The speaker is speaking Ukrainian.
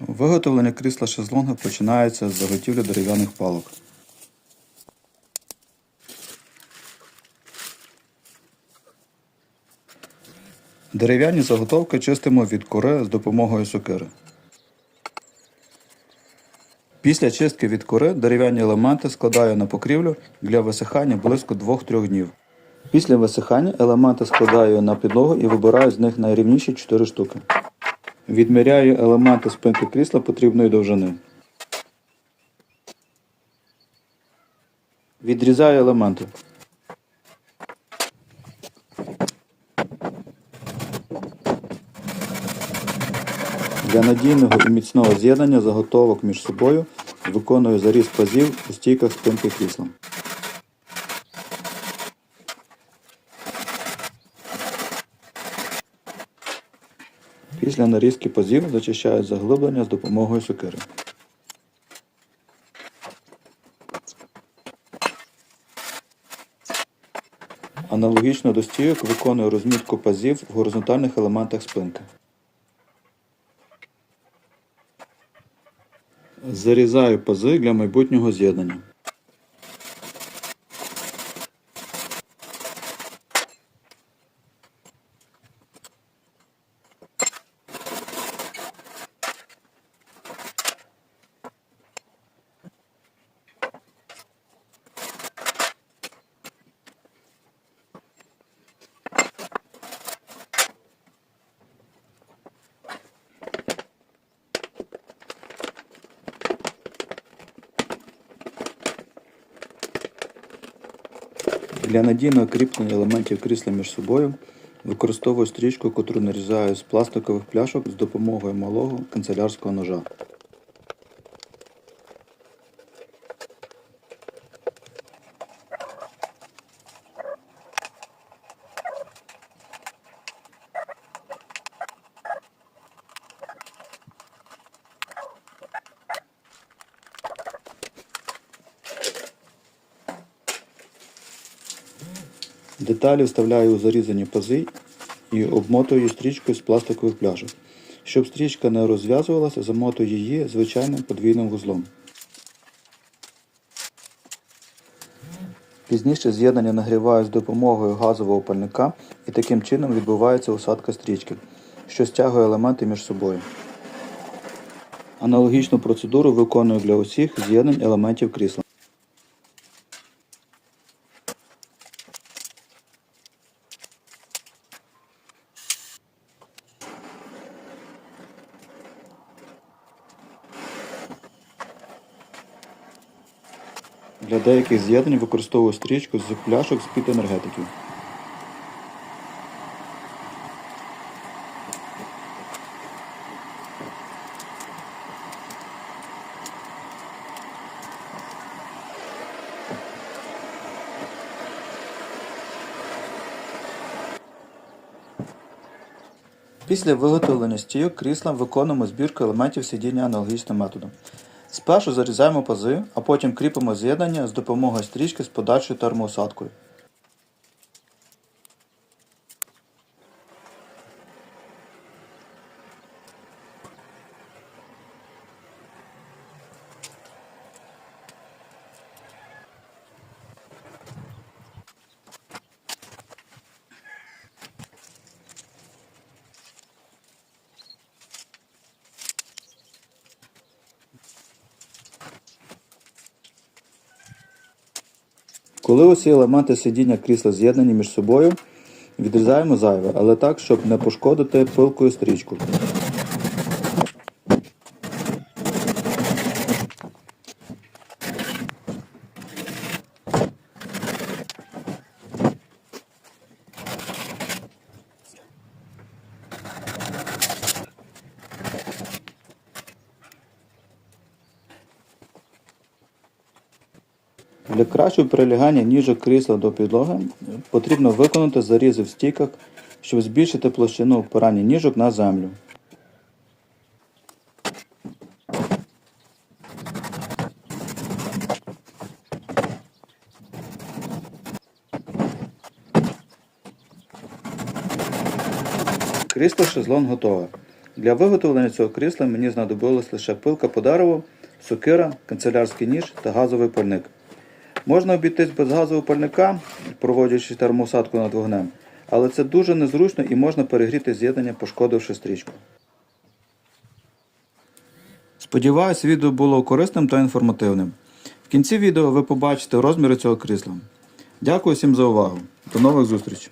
Виготовлення крісла шезлонга починається з заготівлі дерев'яних палок. Дерев'яні заготовки чистимо від кори з допомогою сокири. Після чистки від кори дерев'яні елементи складаю на покрівлю для висихання близько 2-3 днів. Після висихання елементи складаю на підлогу і вибираю з них найрівніші 4 штуки. Відміряю елементи спинки крісла потрібної довжини. Відрізаю елементи. Для надійного і міцного з'єднання заготовок між собою виконую заріз пазів у стійках спинки крісла. Після нарізки пазів зачищаю заглиблення з допомогою сокири. Аналогічно до стійок виконую розмітку пазів в горизонтальних елементах спинки. Зарізаю пази для майбутнього з'єднання. Для надійного кріплення елементів крісла між собою використовую стрічку, яку нарізаю з пластикових пляшок з допомогою малого канцелярського ножа. Деталі вставляю у зарізані пази і обмотую стрічкою з пластикових пляшок. Щоб стрічка не розв'язувалася, замотую її звичайним подвійним вузлом. Пізніше з'єднання нагріваю з допомогою газового пальника і таким чином відбувається усадка стрічки, що стягує елементи між собою. Аналогічну процедуру виконую для усіх з'єднань елементів крісла. Для деяких з'єднань використовую стрічку з пляшок з-під енергетиків. Після виготовлення стійок крісла виконуємо збірку елементів сидіння аналогічним методом. Спершу зарізаємо пази, а потім кріпимо з'єднання з допомогою стрічки з подальшою термоусадкою. Коли усі елементи сидіння крісла з'єднані між собою, відрізаємо зайве, але так, щоб не пошкодити пилкою стрічку. Для кращого прилягання ніжок крісла до підлоги потрібно виконати зарізи в стійках, щоб збільшити площину впирання ніжок на землю. Крісло шезлон готове. Для виготовлення цього крісла мені знадобилась лише пилка по сокира, канцелярський ніж та газовий пальник. Можна обійтись без газового пальника, проводячи термоусадку над вогнем, але це дуже незручно і можна перегріти з'єднання, пошкодивши стрічку. Сподіваюсь, відео було корисним та інформативним. В кінці відео ви побачите розміри цього крісла. Дякую всім за увагу. До нових зустрічей!